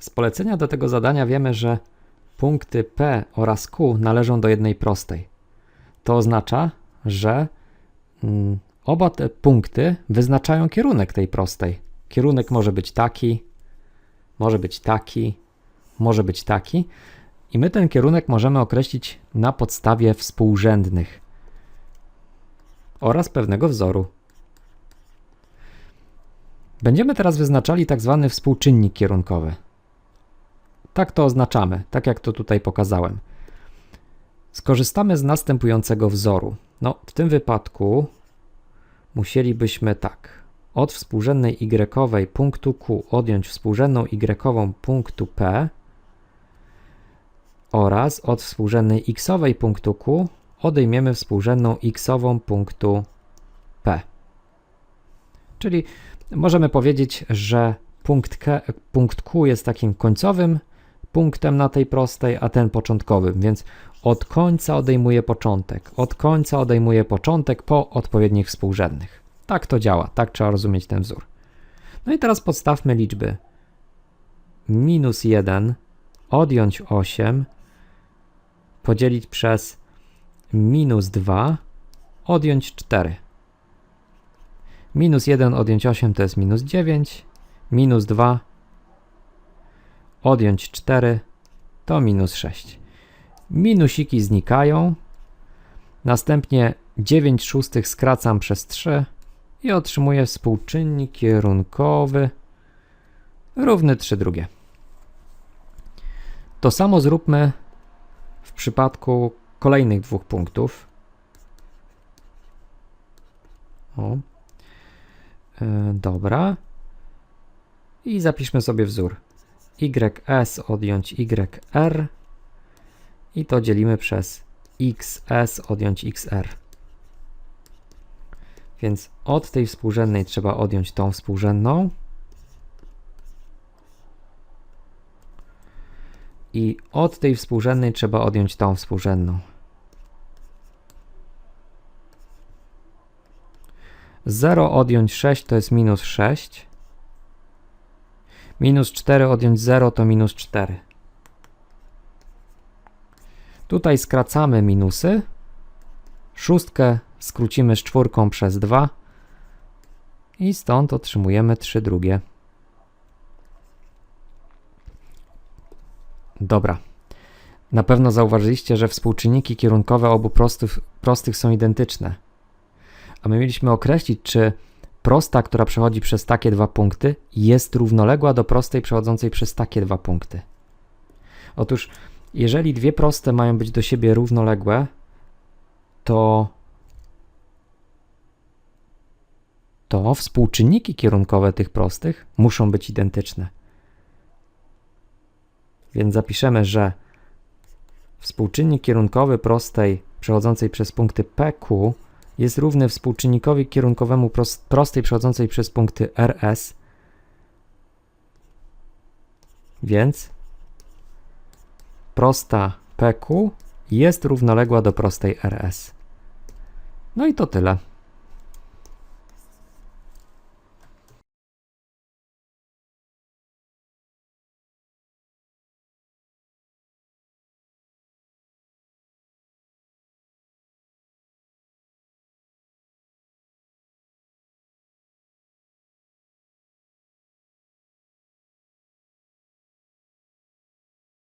Z polecenia do tego zadania wiemy, że punkty P oraz Q należą do jednej prostej. To oznacza, że mm, oba te punkty wyznaczają kierunek tej prostej. Kierunek może być taki, może być taki, może być taki. I my ten kierunek możemy określić na podstawie współrzędnych oraz pewnego wzoru. Będziemy teraz wyznaczali tak zwany współczynnik kierunkowy. Tak to oznaczamy, tak jak to tutaj pokazałem. Skorzystamy z następującego wzoru. No, w tym wypadku musielibyśmy tak. Od współrzędnej y punktu Q odjąć współrzędną y punktu P oraz od współrzędnej x punktu Q odejmiemy współrzędną x punktu P. Czyli możemy powiedzieć, że punkt, punkt Q jest takim końcowym punktem na tej prostej, a ten początkowym, więc od końca odejmuję początek, od końca odejmuję początek po odpowiednich współrzędnych. Tak to działa, tak trzeba rozumieć ten wzór. No i teraz podstawmy liczby. Minus 1 odjąć 8 podzielić przez minus 2 odjąć 4. Minus 1 odjąć 8 to jest minus 9, minus 2 odjąć 4 to minus 6. Minusiki znikają, następnie 9 szóstych skracam przez 3 i otrzymuję współczynnik kierunkowy równy 3 drugie. To samo zróbmy w przypadku kolejnych dwóch punktów. O. E, dobra. I zapiszmy sobie wzór. YS odjąć YR i to dzielimy przez XS odjąć XR. Więc od tej współrzędnej trzeba odjąć tą współrzędną. I od tej współrzędnej trzeba odjąć tą współrzędną. 0 odjąć 6 to jest minus 6. Minus 4 odjąć 0 to minus 4. Tutaj skracamy minusy. Szóstkę skrócimy z czwórką przez 2. I stąd otrzymujemy 3 drugie. Dobra. Na pewno zauważyliście, że współczynniki kierunkowe obu prostych, prostych są identyczne. A my mieliśmy określić, czy prosta, która przechodzi przez takie dwa punkty, jest równoległa do prostej przechodzącej przez takie dwa punkty. Otóż, jeżeli dwie proste mają być do siebie równoległe, to to współczynniki kierunkowe tych prostych muszą być identyczne. Więc zapiszemy, że współczynnik kierunkowy prostej przechodzącej przez punkty PQ jest równy współczynnikowi kierunkowemu prostej przechodzącej przez punkty RS. Więc prosta PQ jest równoległa do prostej RS. No i to tyle.